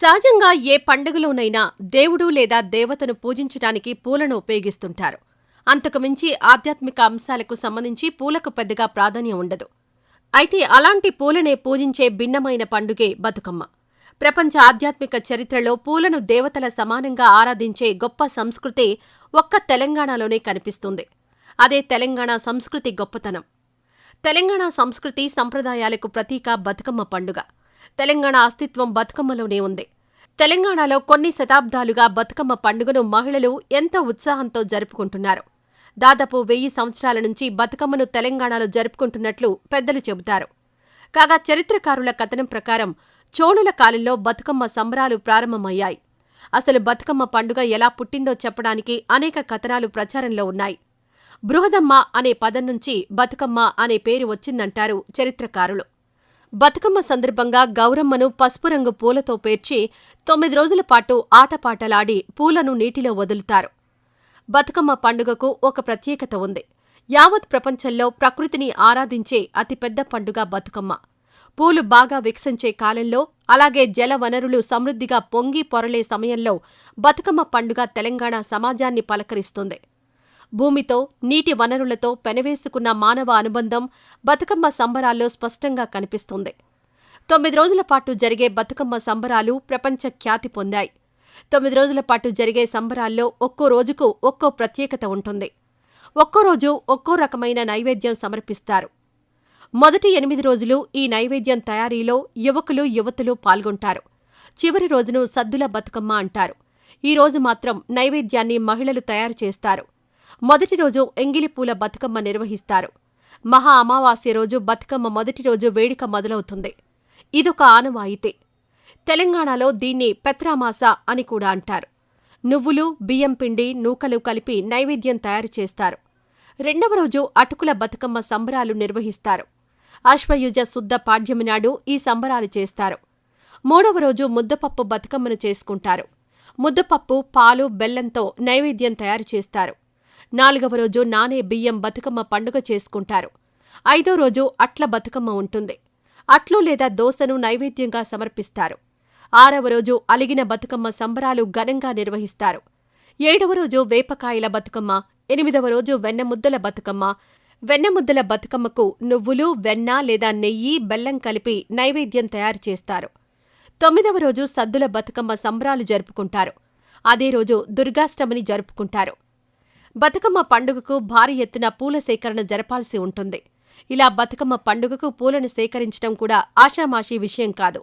సహజంగా ఏ పండుగలోనైనా దేవుడు లేదా దేవతను పూజించడానికి పూలను ఉపయోగిస్తుంటారు. అంతకుమించి ఆధ్యాత్మిక అంశాలకు సంబంధించి పూలకు పెద్దగా ప్రాధాన్యం ఉండదు. అయితే అలాంటి పూలనే పూజించే భిన్నమైన పండుగే బతుకమ్మ. ప్రపంచ ఆధ్యాత్మిక చరిత్రలో పూలను దేవతల సమానంగా ఆరాధించే గొప్ప సంస్కృతి ఒక్క తెలంగాణలోనే కనిపిస్తుంది. అదే తెలంగాణ సంస్కృతి గొప్పతనం. తెలంగాణ సంస్కృతి సంప్రదాయాలకు ప్రతీక బతుకమ్మ పండుగ. తెలంగాణ అస్తిత్వం బతుకమ్మలోనే ఉంది. తెలంగాణలో కొన్ని శతాబ్దాలుగా బతుకమ్మ పండుగను మహిళలు ఎంతో ఉత్సాహంతో జరుపుకుంటున్నారు. దాదాపు వెయ్యి సంవత్సరాల నుంచి బతుకమ్మను తెలంగాణలో జరుపుకుంటున్నట్లు పెద్దలు చెబుతారు. కాగా చరిత్రకారుల కథనం ప్రకారం చోళుల కాలంలో బతుకమ్మ సంబరాలు ప్రారంభమయ్యాయి. అసలు బతుకమ్మ పండుగ ఎలా పుట్టిందో చెప్పడానికి అనేక కథనాలు ప్రచారంలో ఉన్నాయి. బృహదమ్మ అనే పదం నుంచి బతుకమ్మ అనే పేరు వచ్చిందంటారు చరిత్రకారులు. బతుకమ్మ సందర్భంగా గౌరమ్మను పసుపు రంగు పూలతో పేర్చి తొమ్మిది రోజుల పాటు ఆటపాటలాడి పూలను నీటిలో వదులుతారు. బతుకమ్మ పండుగకు ఒక ప్రత్యేకత ఉంది. యావత్ ప్రపంచంలో ప్రకృతిని ఆరాధించే అతిపెద్ద పండుగ బతుకమ్మ. పూలు బాగా వికసించే కాలంలో అలాగే జల వనరులు సమృద్ధిగా పొంగి పొరలే సమయంలో బతుకమ్మ పండుగ తెలంగాణ సమాజాన్ని పలకరిస్తుంది. భూమితో నీటి వనరులతో పెనవేసుకున్న మానవ అనుబంధం బతుకమ్మ సంబరాల్లో స్పష్టంగా కనిపిస్తుంది. తొమ్మిది రోజుల పాటు జరిగే బతుకమ్మ సంబరాలు ప్రపంచ ఖ్యాతి పొందాయి. తొమ్మిది రోజుల పాటు జరిగే సంబరాల్లో ఒక్కో రోజుకు ఒక్కో ప్రత్యేకత ఉంటుంది. ఒక్కో రోజు ఒక్కో రకమైన నైవేద్యం సమర్పిస్తారు. మొదటి ఎనిమిది రోజులు ఈ నైవేద్యం తయారీలో యువకులు యువతులు పాల్గొంటారు. చివరి రోజును సద్దుల బతుకమ్మ అంటారు. ఈ రోజు మాత్రం నైవేద్యాన్ని మహిళలు తయారు చేస్తారు. మొదటి రోజు ఎంగిలిపూల బతుకమ్మ నిర్వహిస్తారు. మహా అమావాస్య రోజు బతుకమ్మ మొదటి రోజు వేడుక మొదలవుతుంది. ఇదొక ఆనవాయితీ. తెలంగాణలో దీన్ని పెత్రామాస అని కూడా అంటారు. నువ్వులు బియ్యం పిండి నూకలు కలిపి నైవేద్యం తయారు చేస్తారు. రెండవ రోజు అటుకుల బతుకమ్మ సంబరాలు నిర్వహిస్తారు. అశ్వయుజ శుద్ధ పాడ్యమి నాడు ఈ సంబరాలు చేస్తారు. మూడవ రోజు ముద్దపప్పు బతుకమ్మను చేసుకుంటారు. ముద్దపప్పు పాలు బెల్లంతో నైవేద్యం తయారు చేస్తారు. నాలుగవ రోజు నానే బియ్యం బతుకమ్మ పండుగ చేసుకుంటారు. ఐదో రోజు అట్ల బతుకమ్మ ఉంటుంది. అట్లు లేదా దోసను నైవేద్యంగా సమర్పిస్తారు. ఆరవ రోజు అలిగిన బతుకమ్మ సంబరాలు ఘనంగా నిర్వహిస్తారు. ఏడవ రోజు వేపకాయల బతుకమ్మ ఎనిమిదవ రోజు వెన్నముద్దల బతుకమ్మ. వెన్నముద్దల బతుకమ్మకు నువ్వులు వెన్న లేదా నెయ్యి బెల్లం కలిపి నైవేద్యం తయారు చేస్తారు. తొమ్మిదవ రోజు సద్దుల బతుకమ్మ సంబరాలు జరుపుకుంటారు. అదే రోజు దుర్గాష్టమిని జరుపుకుంటారు. బతుకమ్మ పండుగకు భారీ ఎత్తున పూల సేకరణ జరపాల్సి ఉంటుంది. ఇలా బతుకమ్మ పండుగకు పూలను సేకరించడం కూడా ఆషామాషీ విషయం కాదు.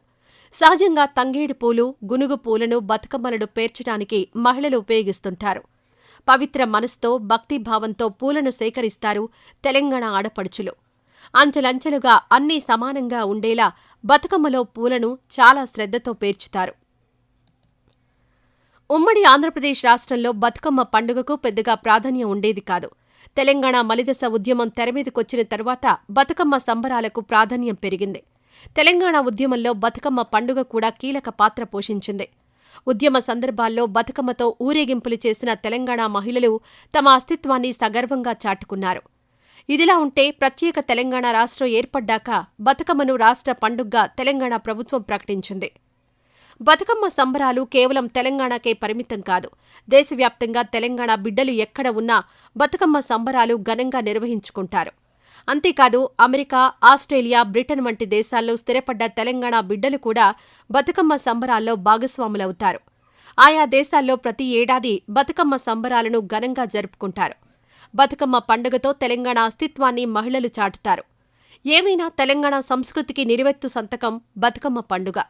సహజంగా తంగేడు పూలు గునుగు పూలను బతుకమ్మలను పేర్చడానికి మహిళలు ఉపయోగిస్తుంటారు. పవిత్ర మనసుతో భక్తిభావంతో పూలను సేకరిస్తారు తెలంగాణ ఆడపడుచులు. అంచెలంచెలుగా అన్నీ సమానంగా ఉండేలా బతుకమ్మలో పూలను చాలా శ్రద్ధతో పేర్చుతారు. ఉమ్మడి ఆంధ్రప్రదేశ్ రాష్ట్రంలో బతుకమ్మ పండుగకు పెద్దగా ప్రాధాన్యం ఉండేది కాదు. తెలంగాణ మలిదశ ఉద్యమం తెరమీదకొచ్చిన తరువాత బతుకమ్మ సంబరాలకు ప్రాధాన్యం పెరిగింది. తెలంగాణ ఉద్యమంలో బతుకమ్మ పండుగ కూడా కీలక పాత్ర పోషించింది. ఉద్యమ సందర్భాల్లో బతుకమ్మతో ఊరేగింపులు చేసిన తెలంగాణ మహిళలు తమ అస్తిత్వాన్ని సగర్వంగా చాటుకున్నారు. ఇదిలా ఉంటే ప్రత్యేక తెలంగాణ రాష్ట్రం ఏర్పడ్డాక బతుకమ్మను రాష్ట్ర పండుగగా తెలంగాణ ప్రభుత్వం ప్రకటించింది. బతుకమ్మ సంబరాలు కేవలం తెలంగాణకే పరిమితం కాదు. దేశవ్యాప్తంగా తెలంగాణ బిడ్డలు ఎక్కడ ఉన్నా బతుకమ్మ సంబరాలు ఘనంగా నిర్వహించుకుంటారు. అంతేకాదు అమెరికా ఆస్ట్రేలియా బ్రిటన్ వంటి దేశాల్లో స్థిరపడ్డ తెలంగాణ బిడ్డలు కూడా బతుకమ్మ సంబరాల్లో భాగస్వాములవుతారు. ఆయా దేశాల్లో ప్రతి ఏడాది బతుకమ్మ సంబరాలను ఘనంగా జరుపుకుంటారు. బతుకమ్మ పండుగతో తెలంగాణ అస్తిత్వాన్ని మహిళలు చాటుతారు. ఏమైనా తెలంగాణ సంస్కృతికి నిలువెత్తు సంతకం బతుకమ్మ పండుగ.